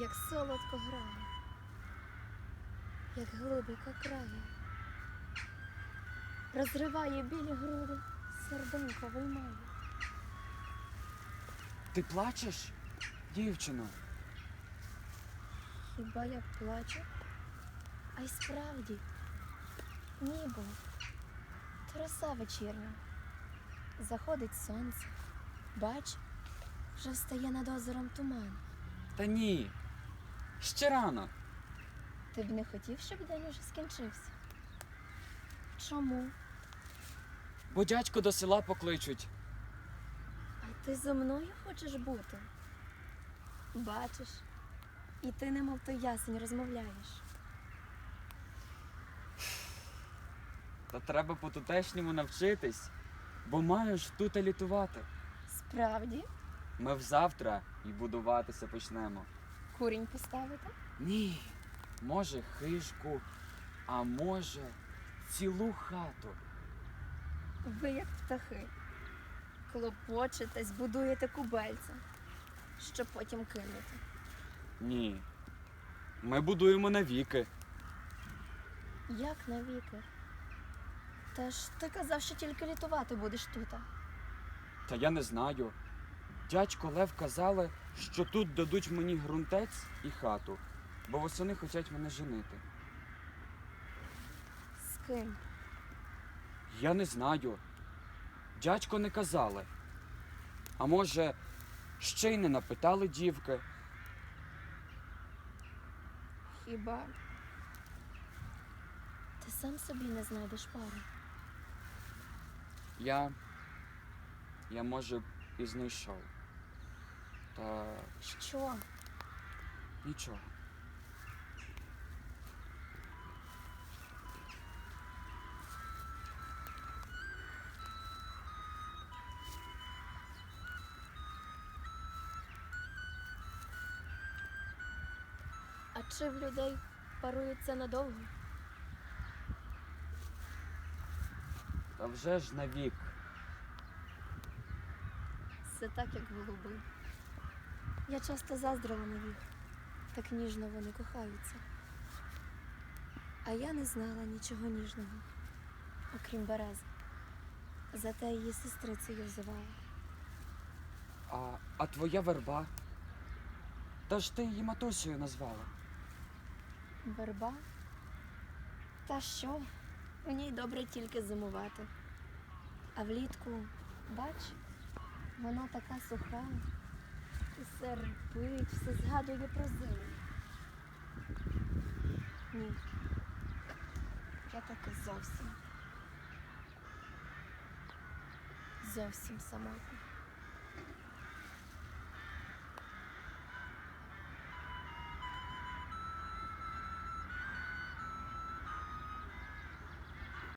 як солодко грає, як глибоко крає, розриває білі груди, серденько виймає. Ти плачеш, дівчино? Хіба я плачу? А й справді, нібо, то роса вечірня. Заходить сонце, бач, вже встає над озером туман. Та ні. Ще рано. Ти б не хотів, щоб день уже скінчився? Чому? Бо дядько до села покличуть. А ти зо мною хочеш бути? Бачиш, і ти немов той ясень розмовляєш. Та треба по тутешньому навчитись, бо маєш тут літувати. Справді, Ми взавтра і будуватися почнемо. Курінь поставити? Ні. Може, хижку, а може, цілу хату. Ви як птахи. Клопочетесь, будуєте кубельця, щоб потім кинути. Ні. Ми будуємо навіки. Як навіки? Та ж ти казав, що тільки літувати будеш тут. Та я не знаю. Дядько Лев казали, що тут дадуть мені ґрунтець і хату, бо восени хочуть мене женити. З ким? Я не знаю. Дядько не казали. А може, ще й не напитали дівки. Хіба ти сам собі не знайдеш пари? Я. Я, може, і знайшов. Та Що? нічого. А чи в людей парується надовго? Та вже ж навік. Це так, як голуби. Я часто заздрила на їх. Так ніжно вони кохаються. А я не знала нічого ніжного, окрім берези. Зате її сестрицею взивала. А, а твоя верба? Та ж ти її матусею назвала. Верба? Та що? У ній добре тільки зимувати. А влітку, бач, вона така суха, все рипить, все згадує про зиму. Ні. Я таки зовсім. Зовсім самотня.